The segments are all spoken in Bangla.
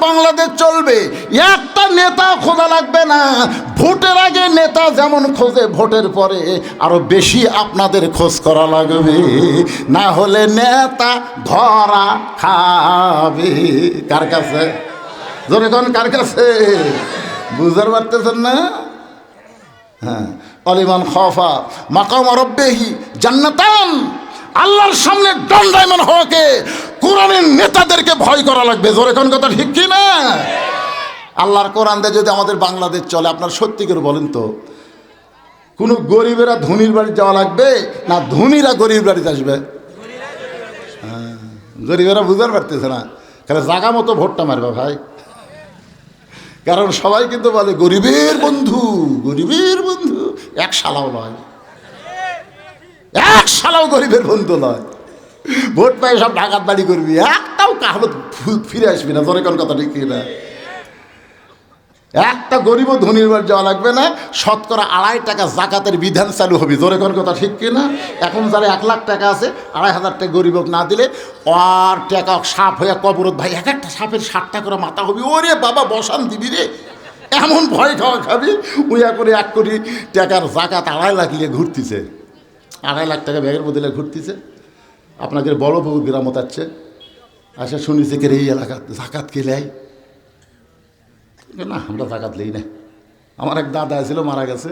বাংলাদেশ চলবে। একটা নেতা খোঁজা লাগবে না। ভোটের আগে নেতা যেমন খোঁজে, ভোটের পরে আরও বেশি আপনাদের খোঁজ করা লাগবে। না হলে নেতা ধরা খাবে। কার কাছে? জোরে কোন, কার কাছে? বুঝতে পারতেছেন না? হ্যাঁ। অলিমান খফা, মাকাম রব্বেহি, জান্নাতান। আল্লাহর সামনে দণ্ডায়মান হওয়াকে কোরআনের নেতাদেরকে ভয় করা লাগবে। জোরে কোন কথা ঠিক কি না আল্লাহর কোরআন দিয়ে যদি আমাদের বাংলাদেশ চলে আপনার সত্যি করে বলেন তো কোনো গরিবেরা ধনির বাড়ি যাওয়া লাগবে না ধনীরা গরিব বাড়িতে আসবে? হ্যাঁ, গরিবেরা বুঝতে পারতেছে না। তাহলে জাগা মতো ভোটটা মারবে ভাই। কারণ সবাই কিন্তু বলে গরিবের বন্ধু গরিবের বন্ধু। এক শালাও নয়। এক শালাও গরিবের বন্ধু নয়। ভোট পাই সব ডাকাত বাড়ি করবি একটাও কাহলো ফিরে আসবি না কোন কথা ঠিক কি না একটা গরিব ধনির বাড়ি যাওয়া লাগবে না শতকরা আড়াই টাকা জাকাতের বিধান চালু হবে জোরে কোন কথা ঠিক কি না এখন যারা এক লাখ টাকা আছে আড়াই হাজার টাকা গরিবক না দিলে আর টাকা সাপ হয়ে কবরত ভাই এক একটা সাপের ষাটটা করে মাথা হবে ওরে বাবা বসান দিবি রে। এমন ভয় খাওয়া খাবি উইয়া করে এক কোটি টাকার জাকাত আড়াই লাখ লিয়ে ঘুরতিছে। আড়াই লাখ টাকা ব্যাগের বদলে ঘুরতিছে। আপনাদের বড় বউ গ্রামত আছে আচ্ছা শুনেছি কে এই এলাকা, জাকাত কে লেয়? না, আমরা জাকাত লই না। আমার এক দাদা ছিল মারা গেছে।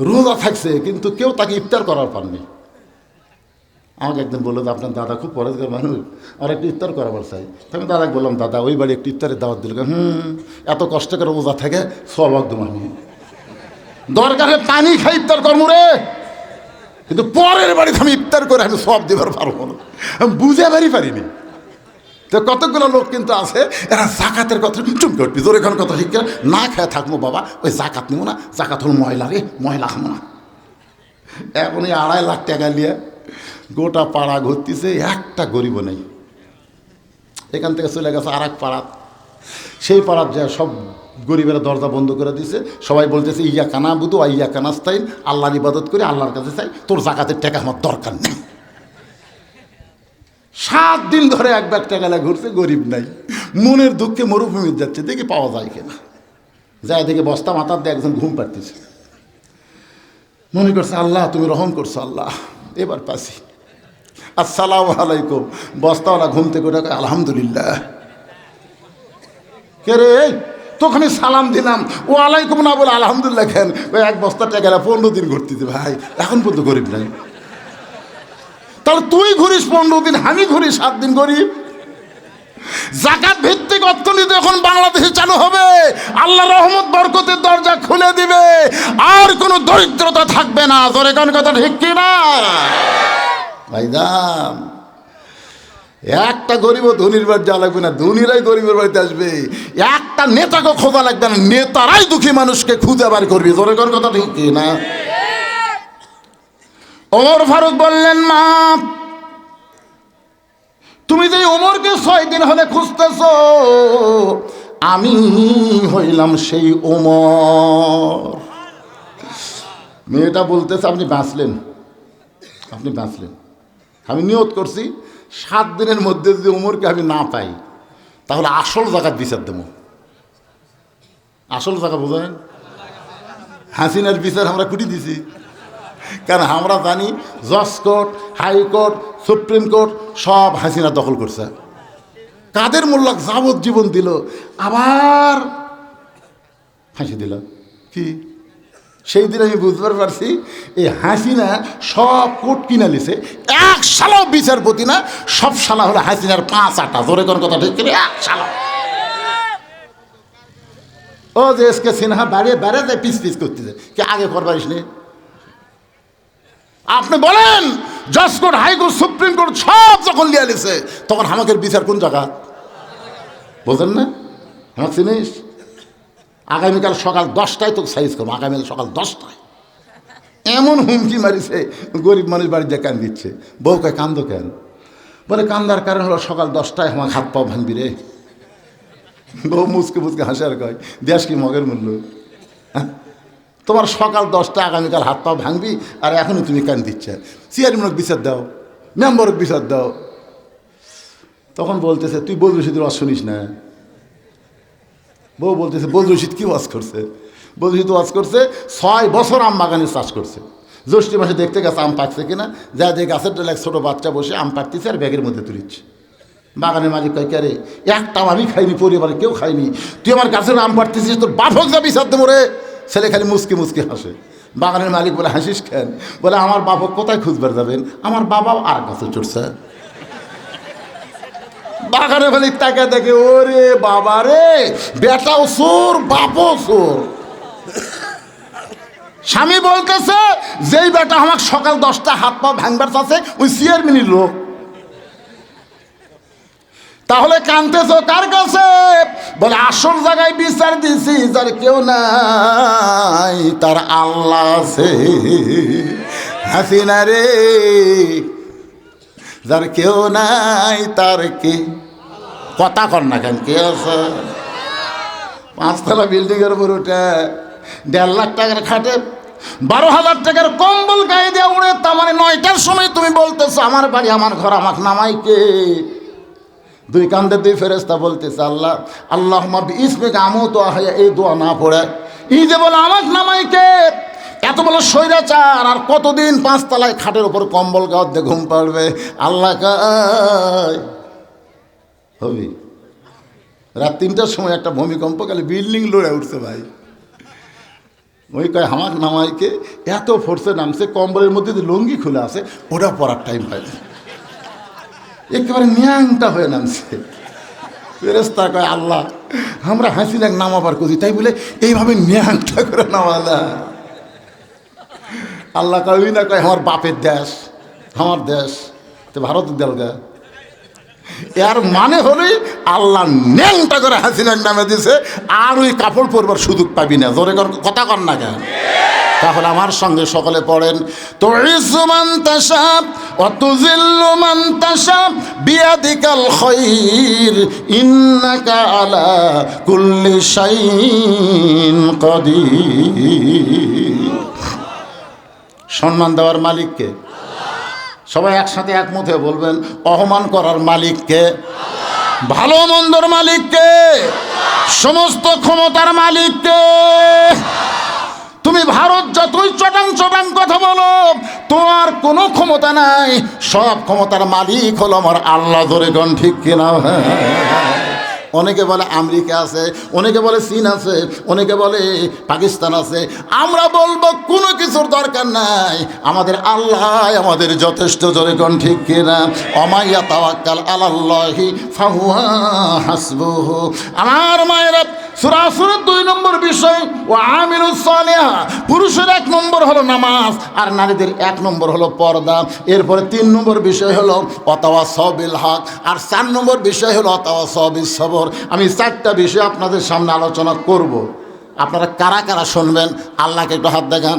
রোজা থাকছে, কিন্তু কেউ তাকে ইফতার করার পাননি। আমাকে একদিন বলল আপনার দাদা খুব পরেজগার মানুষ। আর একটু ইফতার করাবার চাই। আমি দাদাকে বললাম, দাদা, ওই বাড়ি একটু ইফতারের দাওয়াত দিল হুম, এত কষ্ট করে রোজা থাকে সব একদম আমি। দরকারে পানি খাই, ইফতার কর্ম রে। কিন্তু পরের বাড়িতে আমি ইফতার করে আমি সব দেবার পারব না আমি বুঝে পারি পারিনি। তো কতগুলো লোক কিন্তু আছে, এরা জাকাতের কথা চুমকে উঠবি তোর এখানে কথা করে না খেয়ে থাকব বাবা, ওই জাকাত নিবো না, জাকাত হল ময়লা রে, ময়লা খাব না। এখন এই আড়াই লাখ টাকা নিয়ে গোটা পাড়া ঘুরতেছে, একটা গরিব নেই। এখান থেকে চলে গেছে আর এক পাড়া। সেই পাড়ার যা সব গরিবেরা দরজা বন্ধ করে দিছে। সবাই বলতেছে, ইয়া কানা বুধু ইয়া কানাস্তাইন আল্লাহর ইবাদত করে আল্লাহর কাছে চাই। তোর জাকাতের টাকা আমার দরকার নেই। সাত দিন ধরে এক ব্যাগ টাকা ঘুরছে, গরিব নাই। মনের দুঃখে মরুভূমি যাচ্ছে, দেখি পাওয়া যায় কিনা। যায় দেখে বস্তা মাথার দিয়ে একজন ঘুম পাড়তেছে। মনে করছে, আল্লাহ, তুমি রহম করছ, আল্লাহ। এবার পাসি। আসসালাম আলাইকুম। বস্তাওয়ালা ঘুম থেকে ওটা আলহামদুলিল্লাহ। কে রে আমি সালাম দিলাম। ও আলাইকুম না বলে আলহামদুলিল্লাহ কেন ওই এক বস্তা টাকা পনেরো দিন ঘুরতেছে, ভাই। এখন পর্যন্ত গরিব নাই। তাহলে তুই ঘুরিস পনেরো দিন, আমি ঘুরি সাত দিন গরিব। জাকাত ভিত্তিক অর্থনীতি এখন বাংলাদেশে চালু হবে। আল্লাহ রহমত, বরকতের দরজা খুলে দিবে। আর কোনো দরিদ্রতা থাকবে না। তোর কোন কথা ঠিক কি না ভাইদাম একটা গরিব ধনির বাড়ি যাওয়া লাগবে না, ধনীরাই গরিবের বাড়িতে আসবে। একটা নেতাকে খোঁজা লাগবে না, নেতারাই দুঃখী মানুষকে খুঁজে বার করবে তোর কোন কথা ঠিক না? ওমর ফারুক বললেন, মা, তুমি যে ওমরকে ছয় দিন হলে খুঁজতেছ, আমি হইলাম সেই ওমর। মেয়েটা বলতেছে, আপনি বাঁচলেন আপনি বাঁচলেন। আমি নিয়ত করছি, সাত দিনের মধ্যে যদি উমরকে আমি না পাই, তাহলে আসল জায়গার বিচার দেবো। আসল জায়গা বোঝেন হাসিনার বিচার আমরা কুটি দিছি। কারণ আমরা জানি জজ কোর্ট হাইকোর্ট সুপ্রিম কোর্ট সব হাসিনা দখল করছে। কাদের মোল্লাক যাবজ্জীবন দিল? আবার ফাঁসি দিল। কি? সেই দিন আমি বুঝতে পারছি, এই হাসিনা সব কোর্ট কিনা লিছে এক সালাও বিচারপতি না, সব সালা হলো হাসিনার পাঁচ আটা। ধরে কোন কথা ঠিক এক সালা ও যে এসকে সিনহা বাড়িয়ে বেড়ে যায় পিস পিস করতেছে, কি আগে করবারিস নি আপনি বলেন জজ কোর্ট হাইকোর্ট, সুপ্রিম কোর্ট সব যখন লিয়া লিছে তখন আমাদের বিচার কোন জায়গা? বলছেন না? আমাকে চিনিস? আগামীকাল সকাল দশটায় তোকে সাইজ করব, আগামীকাল সকাল দশটায়। এমন হুমকি মারিছে, গরিব মানুষ বাড়িতে কান দিচ্ছে। বউকে কান্দো কেন? বলে, কান্দার কারণ হলো সকাল দশটায় আমার হাত পাও ভাঙবি রে। বউ মুচকে মুচকে হাসে আর কয়, দেশ কি মগের মূল্য? হ্যাঁ? তোমার সকাল দশটা আগামীকাল হাত পাও ভাঙবি, আর এখনই তুমি কান দিচ্ছে। চেয়ারম্যানক বিচার দাও মেম্বারক বিচার দাও। তখন বলতেছে, তুই বলবি শুধু শুনিস না। বউ বলতেছে বদরু রশিদ কি ওয়াজ করছে? বদরু রশিদ ওয়াজ করছে, ছয় বছর আম বাগানে চাষ করছে। জ্যৈষ্ঠী মাসে দেখতে গেছে আম পাকছে কিনা, যা যে গাছের ডালে এক ছোটো বাচ্চা বসে আম পাকতেছে আর ব্যাগের মধ্যে তুলিচ্ছে বাগানের মালিক কয়, কে রে, একটা আমি খাইনি, পরিবারে কেউ খাইনি। তুই আমার গাছের আম পাড়তেছিস, তোর বাপক যাবি সাথে মরে ছেলে খালি মুসকে মুসকে হাসে। বাগানের মালিক বলে, হাসিস কেন? বলে, আমার বাপক কোথায় খুঁজবার যাবেন? আমার বাবাও আর গাছে চড়ছে। বাগানে মালিক তাকে দেখে, ওরে বাবা রে, বেটাও সোর বাপও সোর স্বামী বলতেছে, যেই বেটা আমার সকাল দশটা হাত পা ভাঙবার আছে ওই চেয়ারম্যানের লোক। তাহলে কানতেছ, কার কাছে? বলে, আসল জায়গায় বিচার দিছি, যার কেউ নাই, তার আল্লাহ আছে। হাসিনা রে যার কেউ নাই, তার কে? কথা কর না কেন, কে আছে? পাঁচতলা বিল্ডিংয়ের উপর উঠে দেড় লাখ টাকার খাটে বারো হাজার টাকার কম্বল গায়ে দিয়ে উড়ে, তার মানে নয়টার সময় তুমি বলতেছো, আমার বাড়ি, আমার ঘর, আমাকে নামাই কে? দুই কান্দে দুই ফেরেস্তা বলতেছে, আল্লাহ আল্লাহ ইসমে আমও তো এই দোয়া না পড়ে। ই যে বলে আমার নামাই কে? এত বড় স্বৈরাচার, আর কতদিন পাঁচতলায় খাটের উপর কম্বল গাওয়ার ঘুম পাড়বে? আল্লাহ হবি। রাত তিনটার সময় একটা ভূমিকম্প গেলে বিল্ডিং লড়ে উঠছে ভাই। ওই কয়, হামাক নামাইকে এত ফোর্সে নামছে, কম্বলের মধ্যে যে লুঙ্গি খুলে আছে, ওটা পরার টাইম হয় একেবারে ন্যাংটা হয়ে নামছে। ফেরেস্তা কয়, আল্লাহ, আমরা হাসি লাগ নামাবার করি তাই বলে এইভাবে ন্যাংটা করে নামালা আল্লাহ কয় না কয়, আমার বাপের দেশ, আমার দেশ, তো ভারতের দেলগা এর মানে হলেই আল্লাহ ন্যাংটা করে হাসিনার নামে দিছে, আর ওই কাপড় পরবার সুযোগ পাবি না। জোরে কথা কর না কেন? তাহলে আমার সঙ্গে সকলে পড়েন তো ইসমান তাসাব অতুজিল্লু মান তাসাব বিয়াদিকাল খৈর, ইন্নাকা আলা কুল্লি শাইইন কাদির। সম্মান দেওয়ার মালিককে। সবাই একসাথে একমত হয়ে বলবেন, অপমান করার মালিককে, ভালো মন্দর মালিককে, সমস্ত ক্ষমতার মালিককে। তুমি ভারত যতই চটাং চটাং কথা বলো, তোমার কোনো ক্ষমতা নাই, সব ক্ষমতার মালিক হলো আমার আল্লাহ ধরে গণ ঠিক কিনা? অনেকে বলে আমেরিকা আছে, অনেকে বলে চীন আছে, অনেকে বলে পাকিস্তান আছে। আমরা বলব কোনো কিছুর দরকার নাই। আমাদের আল্লাহ আমাদের যথেষ্ট, জোরে কোন ঠিক কিনা? অমাইয়া তাওয়াক্কাল আলাল্লাহি ফাহুয়া হাসবুহু। আমার মায়েরা সুরাসুরের দুই নম্বর বিষয়, ও আমিরুস সালেহা পুরুষের এক নম্বর হলো নামাজ, আর নারীদের এক নম্বর হলো পর্দা। এরপরে তিন নম্বর বিষয় হলো অতাওয়া সবিল হক আর চার নম্বর বিষয় হলো অতাওয়া সবিল সবর আমি চারটা বিষয় আপনাদের সামনে আলোচনা করব। আপনারা কারা কারা শুনবেন? আল্লাহকে একটু হাত দেখান।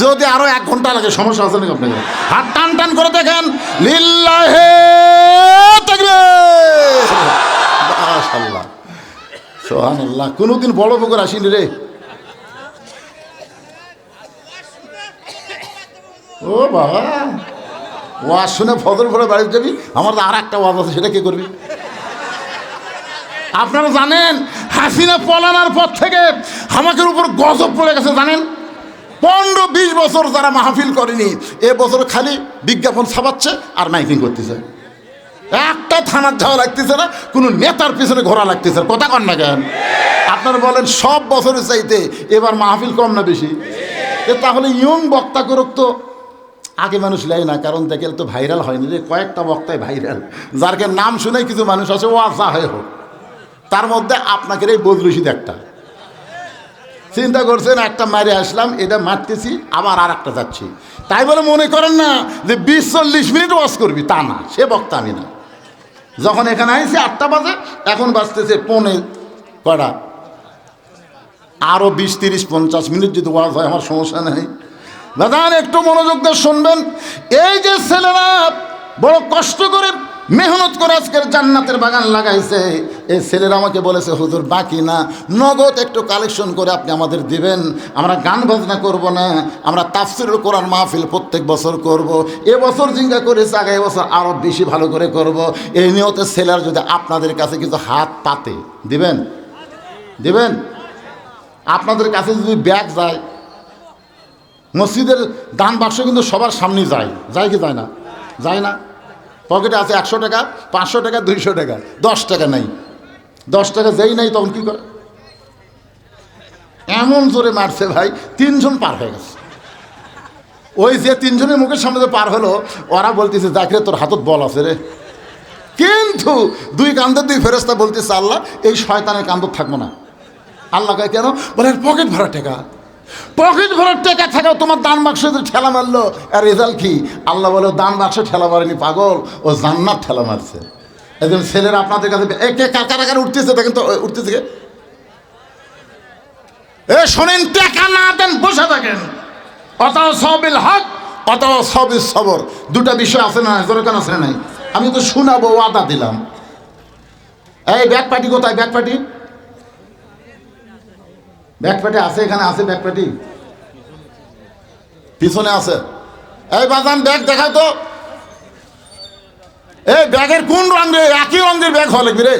যদি আরও এক ঘণ্টা লাগে, সমস্যা আছে নাকি আপনাকে হাত টান টান করে দেখেন। লিল্লাহে তাকবীর। সোহান আল্লাহ কোনোদিন বড় পুকুর আসিনি রে। ও বাবা। ওয়াজ শুনে ফজর পরে বাড়ি যাবি? আমার তো আর একটা ওয়াজ আছে, সেটা কি করবি? আপনারা জানেন, হাসিনা পলানোর পর থেকে আমাদের উপর গজব পড়ে গেছে, জানেন? পনেরো, বিশ বছর যারা মাহফিল করেনি, এ বছর খালি বিজ্ঞাপন ছাপাচ্ছে আর মাইকিং করতেছে। একটা থানার যাওয়া লাগতেছে না, কোনো নেতার পিছনে ঘোরা লাগতেছে না। কথা কন না কেন? আপনারা বলেন, সব বছরের চাইতে এবার মাহফিল কম না বেশি? তাহলে ইয়ং বক্তা করুক তো। আগে মানুষ লেয় না, কারণ দেখে তো ভাইরাল হয়নি রে, কয়েকটা বক্তায় ভাইরাল। যারকে নাম শুনে কিছু মানুষ আছে ও আসা হয়ে হোক। তার মধ্যে আপনাকে এই বদরুশিদ একটা চিন্তা করছেন, একটা মারে আসলাম, এটা মারতেছি, আবার আর একটা যাচ্ছি। তাই বলে মনে করেন না যে বিশ চল্লিশ মিনিট ওয়াশ করবি, তা না, সে বক্তা আমি না। যখন এখানে আইসে আটটা বাজে, এখন বাজতেছে পৌনে কটা আরও বিশ, তিরিশ, পঞ্চাশ মিনিট যদি ওয়াজ হয়, আমার সমস্যা নেই। দাদা একটু মনোযোগ দিয়ে শুনবেন। এই যে ছেলেরা বড় কষ্ট করে মেহনত করে আজকের জান্নাতের বাগান লাগাইছে। এই ছেলেরা আমাকে বলেছে, হুজুর, বাকি না। নগদ একটু কালেকশন করে আপনি আমাদের দিবেন। আমরা গান বাজনা করব না। আমরা তাফসিরুল কোরআন মাহফিল প্রত্যেক বছর করব। এ বছর জিঙ্গা করেছে আগামী বছর আরও বেশি ভালো করে করব। এই নিয়তে ছেলেরা যদি আপনাদের কাছে কিছু হাত পাতে দিবেন? দিবেন? আপনাদের কাছে যদি ব্যাগ যায়, মসজিদের দান বাক্স কিন্তু সবার সামনে যায়। যায় কি যায় না? যায় না? পকেটে আছে একশো টাকা, পাঁচশো টাকা, দুইশো টাকা, দশ টাকা নেই। দশ টাকা যেই নাই তখন কি করে? এমন জোরে মারছে ভাই, তিনজন পার হয়ে গেছে। ওই যে তিনজনের মুখের সামনে যে পার হলো, ওরা বলতেছে দেখরে তোর হাতত বল আছে রে। কিন্তু দুই কান্দের দুই ফেরস্তা বলতেছে, আল্লাহ, এই শয়তানের কান্দর থাকব না। আল্লাহ কেন? বলে পকেট ভরা টাকা পকেট ভরার টাকা থাকাও তোমার দান বাক্সে ঠেলা মারলো। আর রেজাল্ট কি? আল্লাহ বলে, দান বাক্সে ঠেলা মারেনি, পাগল। ও জান্নাত ঠেলা মারছে। একজন ছেলেরা আপনাদের কাছে, এ কে কারা কারা উঠতেছে? দেখেন তো উঠতেছে এ শোনেন, টাকা না দেন, বসে থাকেন। অত সবিল হক অত সবিল সবর। দুটা বিষয় আছে না যেরকম আছে নাই? আমি তো শোনাবো, ওয়াদা দিলাম। এই ব্যাগ পার্টি কোথায়? Bag party? ব্যাগ পার্টি আছে এখানে, আছে ব্যাকপ্যাটি পিছনে আছে। এই বাজান, ব্যাগ দেখাও তো। এই ব্যাগের কোন রঙ রে? একই রঙের ব্যাগ হলে রে।